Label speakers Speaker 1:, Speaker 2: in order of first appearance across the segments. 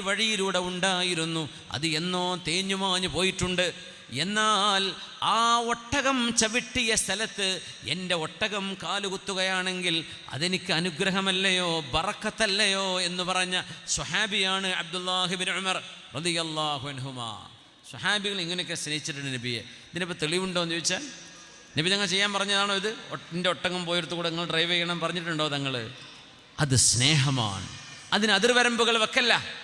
Speaker 1: വഴിയിലൂടെ ഉണ്ടായിരുന്നു. അത് എന്നോ തേഞ്ഞുമാഞ്ഞു പോയിട്ടുണ്ട്. എന്നാൽ ആ ഒട്ടകം ചവിട്ടിയ സ്ഥലത്ത് എന്റെ ഒട്ടകം കാലുകുത്തുകയാണെങ്കിൽ അതെനിക്ക് അനുഗ്രഹമല്ലയോ ബറക്കത്തല്ലയോ എന്ന് പറഞ്ഞ സുഹാബിയാണ് അബ്ദുല്ലാഹിബിൻ ഉമർ റളിയല്ലാഹു അൻഹുമാ. സ്വഹാബികൾ ഇങ്ങനെയൊക്കെ സ്നേഹിച്ചിട്ടുണ്ട് നബിയെ. ഇതിനിപ്പോൾ തെളിവുണ്ടോ എന്ന് ചോദിച്ചാൽ നബി ഞങ്ങൾ ചെയ്യാൻ പറഞ്ഞതാണോ ഇത്? എന്റെ ഒട്ടകം പോയിടത്ത് കൂടെ നിങ്ങൾ ഡ്രൈവ് ചെയ്യണം പറഞ്ഞിട്ടുണ്ടോ തങ്ങൾ? അത് സ്നേഹമാണ്. അതിന് അതിർവരമ്പുകൾ വെക്കല്ല.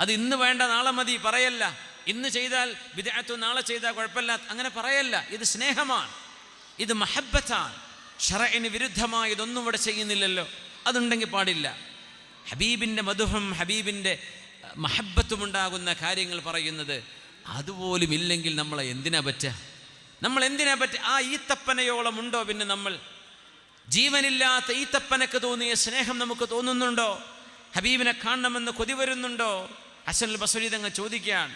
Speaker 1: അത് ഇന്ന് വേണ്ട നാളെ മതി പറയല്ല. ഇന്ന് ചെയ്താൽ വിദേഹത്തു നാളെ ചെയ്താൽ കുഴപ്പമില്ല. അങ്ങനെ പറയല്ല. ഇത് സ്നേഹമാണ്. ഇത് മഹബത്താണ്. ഷറയിന് വിരുദ്ധമായി ഇതൊന്നും ഇവിടെ ചെയ്യുന്നില്ലല്ലോ. അതുണ്ടെങ്കിൽ പാടില്ല. ഹബീബിന്റെ മധുഹം ഹബീബിന്റെ മഹബത്തുമുണ്ടാകുന്ന കാര്യങ്ങൾ പറയുന്നത് അതുപോലും ഇല്ലെങ്കിൽ നമ്മളെ എന്തിനാ പറ്റുക? നമ്മൾ എന്തിനാ പറ്റുക? ആ ഈത്തപ്പനയോളം ഉണ്ടോ പിന്നെ നമ്മൾ? ജീവനില്ലാത്ത ഈത്തപ്പനക്ക് തോന്നിയ സ്നേഹം നമുക്ക് തോന്നുന്നുണ്ടോ? ഹബീബിനെ കാണണമെന്ന് കൊതി വരുന്നുണ്ടോ? ഹസൻ ബസരി തങ്ങൾ ചോദിക്കുകയാണ്.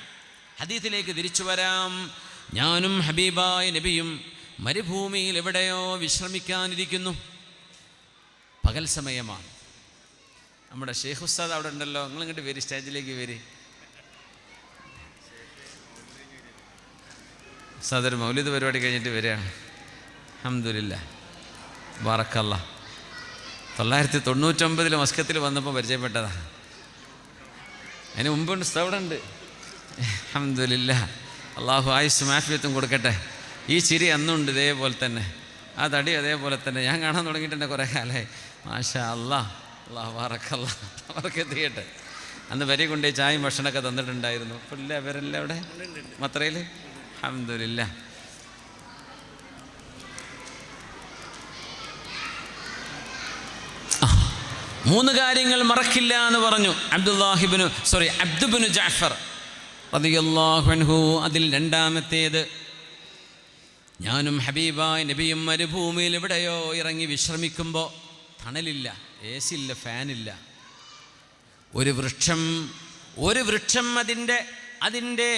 Speaker 1: ഹദീത്തിലേക്ക് തിരിച്ചു വരാം. ഞാനും ഹബീബായ നബിയും മരുഭൂമിയിൽ എവിടെയോ വിശ്രമിക്കാനിരിക്കുന്നു. പകൽ സമയമാണ്. നമ്മുടെ ഷെയ്ഖ് ഉസ്താദ് അവിടെ ഉണ്ടല്ലോ. നിങ്ങൾ ഇങ്ങോട്ട് വരി സ്റ്റേജിലേക്ക് വരി. ഉസ്താദ് ഒരു മൗലിക പരിപാടി കഴിഞ്ഞിട്ട് വരികയാണ്. അഹമ്മദില്ല ബാറക്കല്ല. തൊള്ളായിരത്തി തൊണ്ണൂറ്റൊമ്പതിൽ മസ്കത്തിൽ വന്നപ്പോൾ പരിചയപ്പെട്ടതാ. അതിന് മുമ്പുണ്ട് അവിടെ ഉണ്ട് അഹമ്മദില്ല അള്ളാഹു ആയുസ് മാഫിയത്തും കൊടുക്കട്ടെ. ഈ ചിരി അന്നുണ്ട് ഇതേപോലെ തന്നെ. ആ തടി അതേപോലെ തന്നെ. ഞാൻ കാണാൻ തുടങ്ങിയിട്ടുണ്ട് കുറേ കാലമായി. മാഷാ അല്ലാ അള്ളാഹ് വറക്കല്ല അവർക്ക് എത്തിക്കട്ടെ. അന്ന് വരി കൊണ്ടുപോയി ചായയും ഭക്ഷണമൊക്കെ തന്നിട്ടുണ്ടായിരുന്നു. ഇല്ല അവരല്ല അവിടെ മത്രയിൽ അഹമ്മദില്ല മൂന്ന് കാര്യങ്ങൾ മറക്കില്ല എന്ന് പറഞ്ഞു. അബ്ദുല്ലാഹിബിനു സോറി അബ്ദുബിനു ജാഫർ റളിയല്ലാഹു അതിൽ രണ്ടാമത്തേത് ഞാനും ഹബീബായ നബിയും മരുഭൂമിയിൽ എവിടെയോ ഇറങ്ങി വിശ്രമിക്കുമ്പോൾ തണലില്ല എ സി ഇല്ല. ഫാനില്ല ഒരു വൃക്ഷം ഒരു വൃക്ഷം അതിന്റെ അതിന്റെ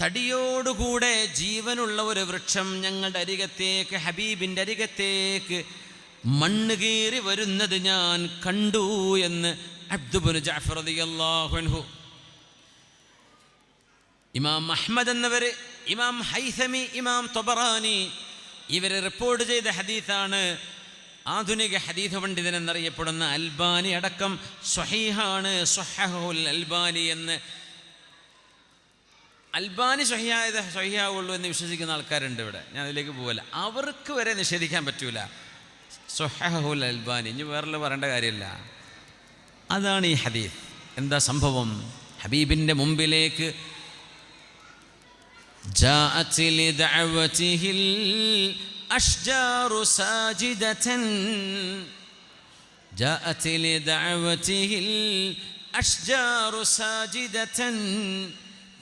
Speaker 1: തടിയോടുകൂടെ ജീവനുള്ള ഒരു വൃക്ഷം ഞങ്ങളുടെ അരികത്തേക്ക് ഹബീബിന്റെ അരികത്തേക്ക് മണ്ണ് കീറി വരുന്നത് ഞാൻ കണ്ടു എന്ന് അബ്ദുബുൻ ഇമാം അഹ്മദ് എന്നവർ ഇമാം ഹൈസമി ഇമാം തൊബറാനി ഇവരെ റിപ്പോർട്ട് ചെയ്ത ഹദീസാണ്. ആധുനിക ഹദീഥ പണ്ഡിതൻ എന്നറിയപ്പെടുന്ന അൽബാനി അടക്കം സ്വഹീഹാണ്. സ്വഹഹുൽ അൽബാനി എന്ന്. അൽബാനി സ്വഹിയായത് സ്വഹിയാവുള്ളൂ എന്ന് വിശ്വസിക്കുന്ന ആൾക്കാരുണ്ട് ഇവിടെ. ഞാൻ അതിലേക്ക് പോകല്ല അവർക്ക് വരെ നിഷേധിക്കാൻ പറ്റൂല. സുഹഹുൽ അൽബാനി. ഇനി വേറെ പറയേണ്ട കാര്യമില്ല. അതാണ് ഈ ഹദീഫ് എന്താ സംഭവം? ഹബീബിന്റെ മുമ്പിലേക്ക് ജാഅത്ത്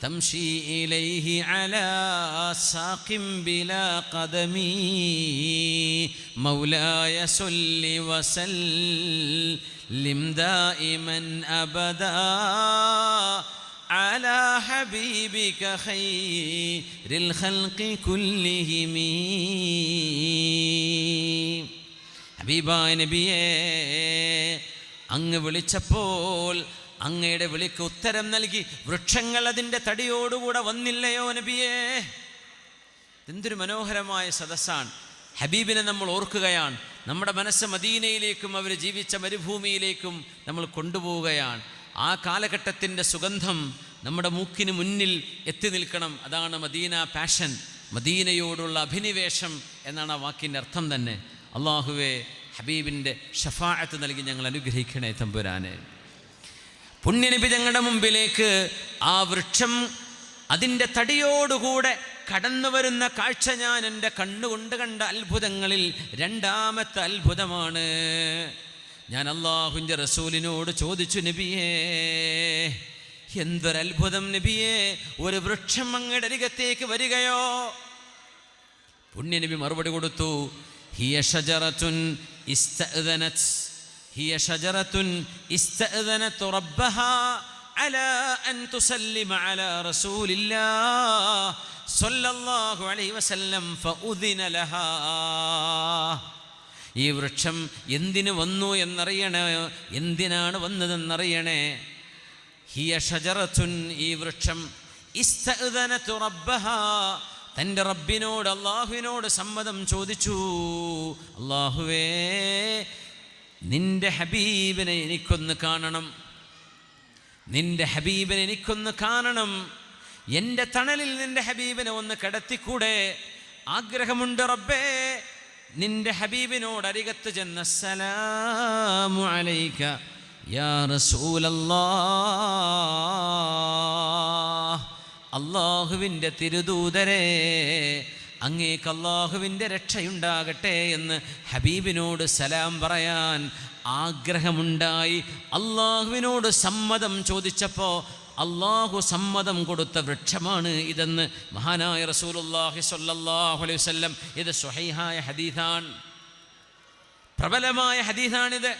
Speaker 1: لدعوته الأشجار ساجدة جاءت لدعوته الأشجار ساجدة تمشي إليه على ساق بلا قدم مولاي سل وسلم دائما أبدا على حبيبك خير الخلق كلهم ഹബീബായ നബിയേ അങ്ങ് വിളിച്ചപ്പോൾ അങ്ങയുടെ വിളിക്ക് ഉത്തരം നൽകി വൃക്ഷങ്ങൾ അതിന്റെ തടിയോടുകൂടെ വന്നില്ലയോ നബിയേ? എന്തൊരു മനോഹരമായ സദസ്സാണ്. ഹബീബിനെ നമ്മൾ ഓർക്കുകയാണ്. നമ്മുടെ മനസ്സ് മദീനയിലേക്കും അവർ ജീവിച്ച മരുഭൂമിയിലേക്കും നമ്മൾ കൊണ്ടുപോവുകയാണ്. ആ കാലഘട്ടത്തിന്റെ സുഗന്ധം നമ്മുടെ മൂക്കിന് മുന്നിൽ എത്തി നിൽക്കണം. അതാണ് മദീന പാഷൻ മദീനയോടുള്ള അഭിനിവേശം എന്നാണ് ആ വാക്കിന്റെ അർത്ഥം തന്നെ. അള്ളാഹുവെ ഹബീബിന്റെ ഷഫാഅത്ത് നൽകി ഞങ്ങൾ അനുഗ്രഹിക്കണേ തമ്പുരാനെ. പുണ്യനബി ഞങ്ങളുടെ മുമ്പിലേക്ക് ആ വൃക്ഷം അതിന്റെ തടിയോടുകൂടെ കടന്നു വരുന്ന കാഴ്ച ഞാൻ എന്റെ കണ്ണുകൊണ്ട് കണ്ട അത്ഭുതങ്ങളിൽ രണ്ടാമത്തെ അത്ഭുതമാണ്. ഞാൻ അള്ളാഹുന്റെ റസൂലിനോട് ചോദിച്ചു നബിയേ എന്തൊരത്ഭുതം നബിയേ ഒരു വൃക്ഷം അങ്ങയുടെ അരികത്തേക്ക് വരികയോ? പുണ്യനബി മറുപടി കൊടുത്തു ഹിയ ഷജറത്തുൻ ഹിയ ഷജറത്തുൻ ഇസ്തഅദനത് റബ്ബഹാ على أن تسلم على رسول الله صلى الله عليه وسلم فأذن لها ഈ വൃക്ഷം എന്തിന് വന്നു എന്നറിയണേ എന്തിനാണ് വന്നതെന്നറിയണേ ഹിയ ഷജറത്തുൻ ഈ വൃക്ഷം ഇസ്തഅ്ദനതു റബ്ബഹാ തൻ്റെ റബ്ബിനോട് അള്ളാഹുവിനോട് സമ്മതം ചോദിച്ചു അള്ളാഹുവേ നിന്റെ ഹബീബിനെ എനിക്കൊന്ന് കാണണം. നിന്റെ ഹബീബിനെ എനിക്കൊന്ന് കാണണം. എന്റെ തണലിൽ നിന്റെ ഹബീബിനെ ഒന്ന് കിടത്തിക്കൂടെ? ആഗ്രഹമുണ്ട് റബ്ബേ. നിന്റെ ഹബീബിനോട് അരികത്ത് ചെന്ന യാ അള്ളാഹുവിന്റെ തിരുദൂതരെ അങ്ങേക്ക് അള്ളാഹുവിന്റെ രക്ഷയുണ്ടാകട്ടെ എന്ന് ഹബീബിനോട് സലാം പറയാൻ ആഗ്രഹമുണ്ടായി. അള്ളാഹുവിനോട് സമ്മതം ചോദിച്ചപ്പോൾ അള്ളാഹു സമ്മതം കൊടുത്ത വൃക്ഷമാണ് ഇതെന്ന് മഹാനായ റസൂലുല്ലാഹി സ്വല്ലല്ലാഹു അലൈഹി വസല്ലം. ഇത് സ്വഹൈഹായ ഹദീഥാൻ പ്രബലമായ ഹദീഥാണിത്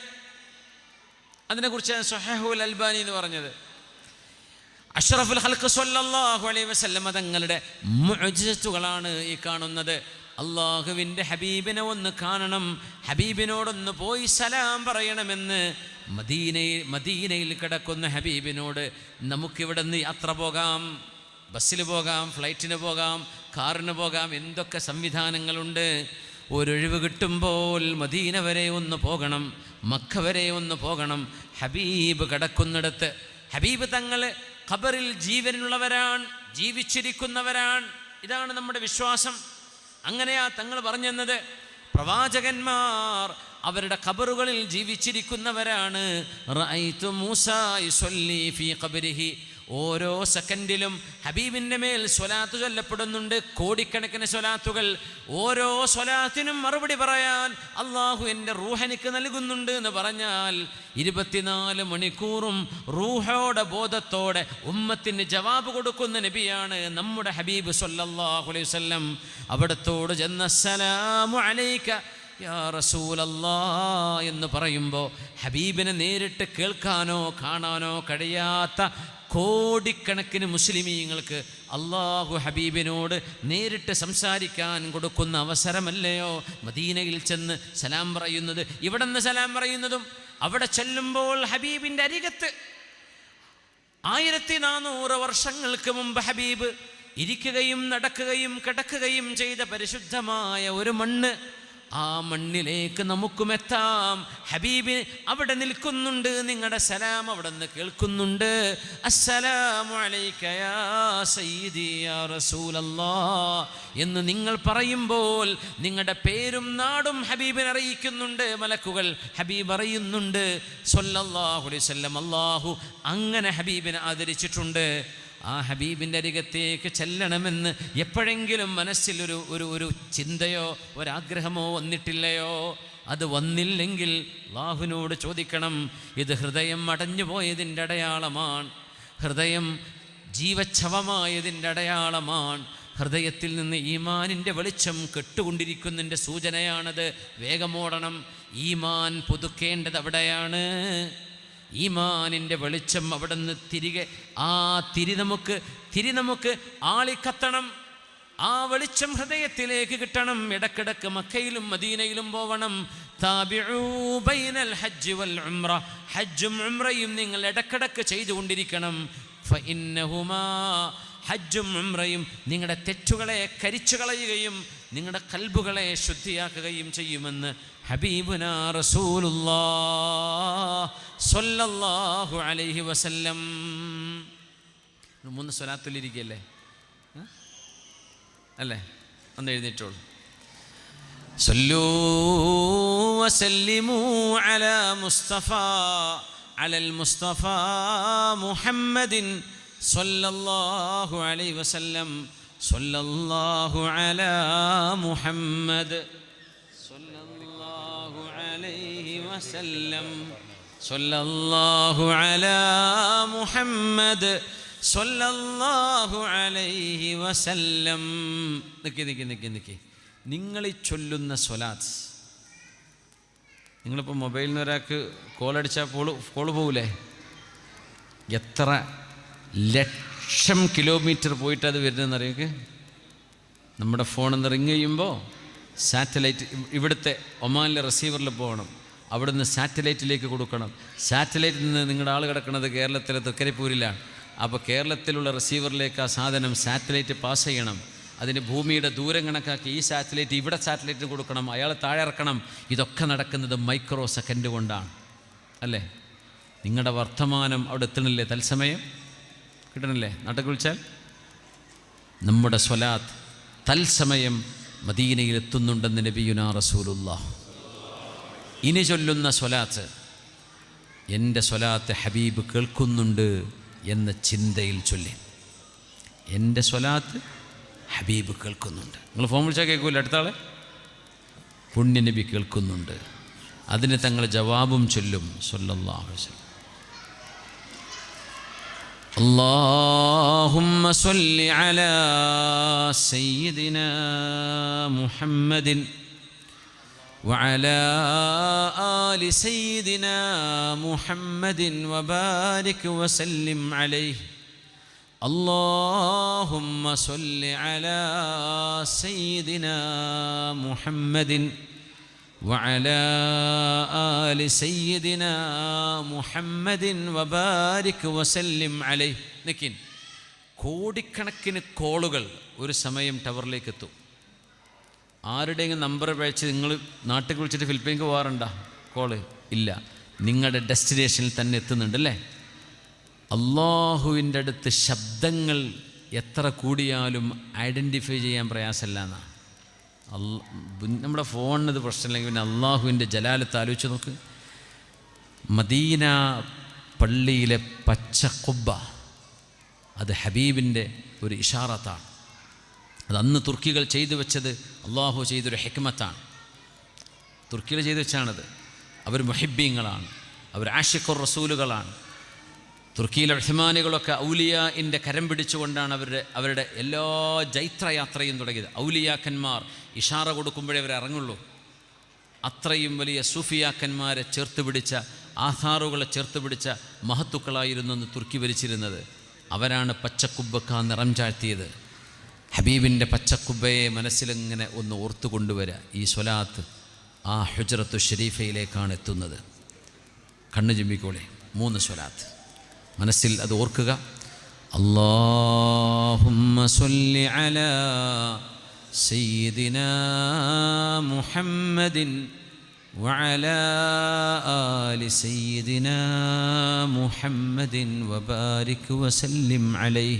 Speaker 1: അതിനെക്കുറിച്ച് സൊഹൈഹുൽ അൽബാനി എന്ന് പറഞ്ഞത്. അഷ്റഫുൽ ഹൽക്ക് സല്ലല്ലാഹു അലൈ വസല്ലം തങ്ങളുടെ മുഅ്ജിസത്തുകളാണ് ഈ കാണുന്നത്. അള്ളാഹുവിന്റെ ഹബീബിനെ ഒന്ന് കാണണം ഹബീബിനോടൊന്ന് പോയി സലാം പറയണമെന്ന് മദീനയിൽ മദീനയിൽ കിടക്കുന്ന ഹബീബിനോട് നമുക്കിവിടെ നിന്ന് യാത്ര പോകാം ബസ്സിൽ പോകാം ഫ്ലൈറ്റിന് പോകാം കാറിന് പോകാം എന്തൊക്കെ സംവിധാനങ്ങളുണ്ട്. ഒരൊഴിവ് കിട്ടുമ്പോൾ മദീന വരെ ഒന്ന് പോകണം മക്ക വരെ ഒന്ന് പോകണം. ഹബീബ് കിടക്കുന്നിടത്ത് ഹബീബ് തങ്ങൾ ഖബറിൽ ജീവനുള്ളവരാണ് ജീവിച്ചിരിക്കുന്നവരാണ് ഇതാണ് നമ്മുടെ വിശ്വാസം. അങ്ങനെയാ തങ്ങൾ പറഞ്ഞെന്നത്. പ്രവാചകന്മാർ അവരുടെ ഖബറുകളിൽ ജീവിച്ചിരിക്കുന്നവരാണ്. റഅയ്തു മൂസ യുസല്ലി ഫീ ഖബരിഹി. ഓരോ സെക്കൻഡിലും ഹബീബിന്റെ മേൽ സ്വലാത്ത് ചൊല്ലപ്പെടുന്നുണ്ട്. കോടിക്കണക്കിന് സ്വലാത്തുകൾ. ഓരോ സ്വലാത്തിനും മറുപടി പറയാൻ അള്ളാഹു എന്റെ റൂഹനിക്ക് നൽകുന്നുണ്ട് എന്ന് പറഞ്ഞാൽ ഇരുപത്തിനാല് മണിക്കൂറും റൂഹോടെ ബോധത്തോടെ ഉമ്മത്തിന് ജവാബ് കൊടുക്കുന്ന നബിയാണ് നമ്മുടെ ഹബീബ് സൊല്ലാഹു അലൈഹി വസല്ലം. അവിടത്തോട് ചെന്ന സലാമു അലൈക്ക യാ റസൂലല്ലാ എന്ന് പറയുമ്പോൾ ഹബീബിനെ നേരിട്ട് കേൾക്കാനോ കാണാനോ കഴിയാത്ത കോടിക്കണക്കിന് മുസ്ലിമീങ്ങൾക്ക് അള്ളാഹു ഹബീബിനോട് നേരിട്ട് സംസാരിക്കാൻ കൊടുക്കുന്ന അവസരമല്ലയോ? മദീനയിൽ ചെന്ന് സലാം പറയുന്നത് ഇവിടെ നിന്ന് സലാം പറയുന്നതും അവിടെ ചെല്ലുമ്പോൾ ഹബീബിന്റെ അരികത്ത്. ആയിരത്തി നാനൂറ് വർഷങ്ങൾക്ക് മുമ്പ് ഹബീബ് ഇരിക്കുകയും നടക്കുകയും കിടക്കുകയും ചെയ്ത പരിശുദ്ധമായ ഒരു മണ്ണ് ആ മണ്ണിലേക്ക് നമുക്കും എത്താം. ഹബീബിന് അവിടെ നിൽക്കുന്നുണ്ട്. നിങ്ങളുടെ സലാം അവിടെ നിന്ന് കേൾക്കുന്നുണ്ട് എന്ന് നിങ്ങൾ പറയുമ്പോൾ നിങ്ങളുടെ പേരും നാടും ഹബീബിനെ അറിയിക്കുന്നുണ്ട്. മലക്കുകൾ ഹബീബ് അറിയുന്നുണ്ട്. അള്ളാഹു അങ്ങനെ ഹബീബിനെ ആദരിച്ചിട്ടുണ്ട്. ആ ഹബീബിന്റെ അരികത്തേക്ക് ചെല്ലണമെന്ന് എപ്പോഴെങ്കിലും മനസ്സിലൊരു ഒരു ഒരു ചിന്തയോ ഒരാഗ്രഹമോ വന്നിട്ടില്ലയോ? അത് വന്നില്ലെങ്കിൽ അള്ളാഹുവിനോട് ചോദിക്കണം ഇത് ഹൃദയം അടഞ്ഞു പോയതിന്റെ അടയാളമാണ് ഹൃദയം ജീവച്ഛവമായതിന്റെ അടയാളമാണ് ഹൃദയത്തിൽ നിന്ന് ഈമാനിന്റെ വെളിച്ചം കെട്ടുകൊണ്ടിരിക്കുന്നതിന്റെ സൂചനയാണത്. വേഗമോടണം ഈമാൻ പുതുക്കേണ്ടത് അവിടെയാണ്. ഈമാനിന്റെ വെളിച്ചം അവിടെ നിന്ന് തിരികെ ആ തിരി നമുക്ക് തിരി നമുക്ക് ആളിക്കത്തണം. ആ വെളിച്ചം ഹൃദയത്തിലേക്ക് കിട്ടണം. ഇടക്കിടക്ക് മക്കയിലും മദീനയിലും പോവണം. ഹജ്ജ് വൽ ഉംറ. ഹജ്ജും ഉംറയും നിങ്ങൾ ഇടക്കിടക്ക് ചെയ്തുകൊണ്ടിരിക്കണം. ഹജ്ജും ഉംറയും നിങ്ങളുടെ തെറ്റുകളെ കരിച്ചു കളയുകയും നിങ്ങളുടെ കൽബുകളെ ശുദ്ധിയാക്കുകയും ചെയ്യുമെന്ന് ഹബീബുന റസൂലുള്ളാ സ്വല്ലല്ലാഹു അലൈഹി വസല്ലം മൂന്ന് സ്വലാത്തിലിരിക്കല്ലേ ഏ? അല്ലേ ഒന്ന് എഴുന്നേറ്റോളൂ صلوا وسلموا على مصطفى على المصطفى محمد صلى الله عليه وسلم صلى الله على محمد وسلم صلى الله على محمد صلى الله عليه وسلم നിക്കി നിക്കി നിക്കി നിക്കി നിങ്ങൾ ഈ ചൊല്ലുന്ന സ്വലാത്ത് നിങ്ങളിപ്പോൾ മൊബൈലിൽ നിന്ന് ഒരാൾക്ക് കോൾ അടിച്ചാൽ കോള് കോള് പോകൂലേ എത്ര ലക്ഷം കിലോമീറ്റർ പോയിട്ട് അത് വരുന്നതെന്ന് അറിയൊക്കെ നമ്മുടെ ഫോണിൽ നിന്ന് റിങ് ചെയ്യുമ്പോൾ സാറ്റലൈറ്റ് ഇവിടുത്തെ ഒമാനിലെ റിസീവറിൽ പോകണം അവിടുന്ന് സാറ്റലൈറ്റിലേക്ക് കൊടുക്കണം. സാറ്റലൈറ്റിൽ നിന്ന് നിങ്ങളുടെ ആൾ കിടക്കുന്നത് കേരളത്തിലെ തൃക്കരിപ്പൂരിലാണ്. അപ്പോൾ കേരളത്തിലുള്ള റിസീവറിലേക്ക് ആ സാധനം സാറ്റലൈറ്റ് പാസ് ചെയ്യണം. അതിന് ഭൂമിയുടെ ദൂരം കണക്കാക്കി ഈ സാറ്റലൈറ്റ് ഇവിടെ സാറ്റലൈറ്റ് കൊടുക്കണം. അയാൾ താഴെ ഇറക്കണം. ഇതൊക്കെ നടക്കുന്നത് മൈക്രോ സെക്കൻഡ് കൊണ്ടാണ്. അല്ലേ? നിങ്ങളുടെ വർത്തമാനം അവിടെ എത്തണില്ലേ? തത്സമയം. കിട്ടണില്ലേ? നാട്ടിൽ വിളിച്ചാൽ നമ്മുടെ സ്വലാത്ത് തത്സമയം മദീനയിൽ എത്തുന്നുണ്ടെന്ന് നബിയുന റസൂലുള്ള ഇനി ചൊല്ലുന്ന സ്വലാത്ത് എൻ്റെ സ്വലാത്ത് ഹബീബ് കേൾക്കുന്നുണ്ട് എന്ന ചിന്തയിൽ ചൊല്ലി എൻ്റെ സ്വലാത്ത് ഹബീബ് കേൾക്കുന്നുണ്ട് നിങ്ങൾ ഫോൺ വിളിച്ചാൽ കേൾക്കൂല അടുത്താളെ പുണ്യനബി കേൾക്കുന്നുണ്ട് അതിന് തങ്ങൾ ജവാബും ചൊല്ലും സല്ലല്ലാഹു അലൈഹി വസല്ലം اللهم صل على سيدنا محمد وعلى آل سيدنا محمد وبارك وسلم عليه اللهم صل على سيدنا محمد وعلى آل سيدنا محمد وبارك وسلم عليه നിക്കിൻ കോടിക്കണക്കിന് കോളുകൾ ഒരു സമയം ടവറിലേക്ക് എത്തും ആരുടെയെങ്കിലും നമ്പർ പഴച്ച് നിങ്ങൾ നാട്ടിൽ വിളിച്ചിട്ട് ഫിലിപ്പീൻക്ക് പോകാറുണ്ടോ? കോൾ? ഇല്ല. നിങ്ങളുടെ ഡെസ്റ്റിനേഷനിൽ തന്നെ എത്തുന്നുണ്ട് അല്ലേ? അള്ളാഹുവിന്റെ അടുത്ത് ശബ്ദങ്ങൾ എത്ര കൂടിയാലും ഐഡന്റിഫൈ ചെയ്യാൻ പ്രയാസമല്ല അല്ല നമ്മുടെ ഫോണിനത് പ്രശ്നമില്ലെങ്കിൽ പിന്നെ അള്ളാഹുവിന്റെ ജലാലത്ത് ആലോചിച്ച് നോക്ക്. മദീന പള്ളിയിലെ പച്ചക്കൊബ്ബ അത് ഹബീബിന്റെ ഒരു ഇഷാറത്താണ്. അത് അന്ന് തുർക്കികൾ ചെയ്തു വെച്ചത് അള്ളാഹു ചെയ്തൊരു ഹെക്മത്താണ്. തുർക്കികൾ ചെയ്തു വെച്ചാണത്. അവർ മൊഹിബ്യങ്ങളാണ് അവർ ആഷിഖുർ റസൂലുകളാണ്. തുർക്കിയിലെ ഉഹ്മാനികളൊക്കെ ഔലിയാന്റെ കരം പിടിച്ചുകൊണ്ടാണ് അവരുടെ അവരുടെ എല്ലാ ജൈത്രയാത്രയും തുടങ്ങിയത്. ഔലിയാക്കന്മാർ ഇഷാറ കൊടുക്കുമ്പോഴേ അവർ ഇറങ്ങുള്ളൂ. അത്രയും വലിയ സൂഫിയാക്കന്മാരെ ചേർത്ത് പിടിച്ച ആധാറുകളെ ചേർത്ത് പിടിച്ച മഹത്തുക്കളായിരുന്നു അന്ന് തുർക്കി ഭരിച്ചിരുന്നത്. അവരാണ് പച്ചക്കുബ്ബക്ക നിറം ചാഴ്ത്തിയത്. ഹബീബിൻ്റെ പച്ചക്കുബ്ബയെ മനസ്സിലിങ്ങനെ ഒന്ന് ഓർത്തു കൊണ്ടുവരിക ഈ സ്വലാത്ത് ആ ഹുജറത്തു ഷരീഫയിലേക്കാണ് എത്തുന്നത് കണ്ണു ചിമ്മിക്കോളെ മൂന്ന് സ്വലാത്ത് മനസ്സിൽ അത് ഓർക്കുക അള്ളാഹുമ്മ സല്ലി അലാ സയ്യിദിനാ മുഹമ്മദിൻ وعلى آل سيدنا محمد وبارك وسلم عليه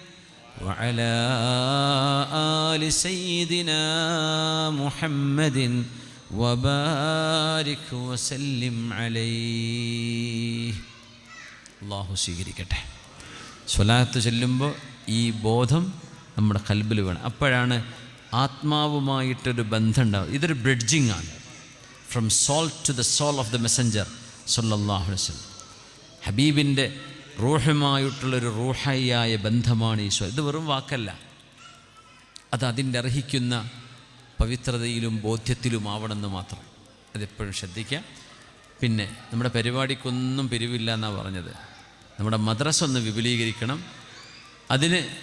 Speaker 1: وعلى آل سيدنا محمد وبارك وسلم عليه അള്ളാഹു സ്വീകരിക്കട്ടെ സ്വലാത്ത് ചൊല്ലുമ്പോൾ ഈ ബോധം നമ്മുടെ കൽബിൽ വേണം അപ്പോഴാണ് ആത്മാവുമായിട്ടൊരു ബന്ധം ഉണ്ടാവും ഇതൊരു ബ്രിഡ്ജിങ് ആണ് from soul to the soul of the messenger സൊല്ലാഹു വസ്ലം ഹബീബിൻ്റെ റൂഹുമായിട്ടുള്ളൊരു റൂഹയ്യായ ബന്ധമാണ് ഈശോ. ഇത് വെറും വാക്കല്ല. അത് അതിന്റെ അർഹിക്കുന്ന പവിത്രതയിലും ബോധ്യത്തിലുമാവണമെന്ന് മാത്രം. അതെപ്പോഴും ശ്രദ്ധിക്കാം. പിന്നെ നമ്മുടെ പരിപാടിക്കൊന്നും പിരിവില്ല എന്നാണ് പറഞ്ഞത്. നമ്മുടെ മദ്രസ ഒന്ന് വിപുലീകരിക്കണം. അതിന്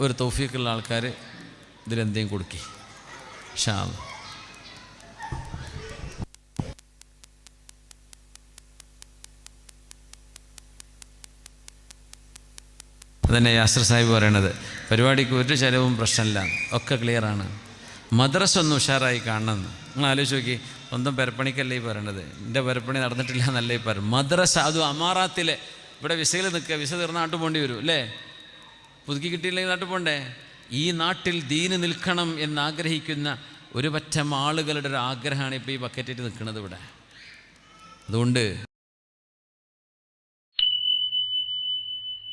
Speaker 1: ഒരു തൗഫീക്കുള്ള ആൾക്കാർ ഇതിലെന്തെങ്കിലും കൊടുക്കി. ഷാ അതന്നെ യാസ്ത്ര സാഹിബ് പറയണത്. പരിപാടിക്ക് ഒരു ചിലവും പ്രശ്നമില്ല. ഒക്കെ ക്ലിയറാണ് മദ്രസ ഒന്ന് ഉഷാറായി കാണണം നിങ്ങൾ ആലോചിച്ച് നോക്കി സ്വന്തം പെരപ്പണിക്കല്ലേ ഈ പറയണത്? എന്റെ പെരപ്പണി നടന്നിട്ടില്ല എന്നല്ലേ ഈ പറയും മദ്രസ അതും അമാറാത്തിലെ. ഇവിടെ വിസയിൽ നിൽക്കുക വിസ തീർന്ന നാട്ടിൽ പോകേണ്ടി വരും അല്ലേ? പുതുക്കി കിട്ടിയില്ലെങ്കിൽ നാട്ടിൽ പോണ്ടേ ഈ നാട്ടിൽ ദീന് നിൽക്കണം എന്നാഗ്രഹിക്കുന്ന ഒരു പറ്റം ആളുകളുടെ ഒരു ആഗ്രഹമാണ് ഇപ്പോൾ ഈ ബക്കറ്റിട്ട് നിൽക്കുന്നത് ഇവിടെ. അതുകൊണ്ട്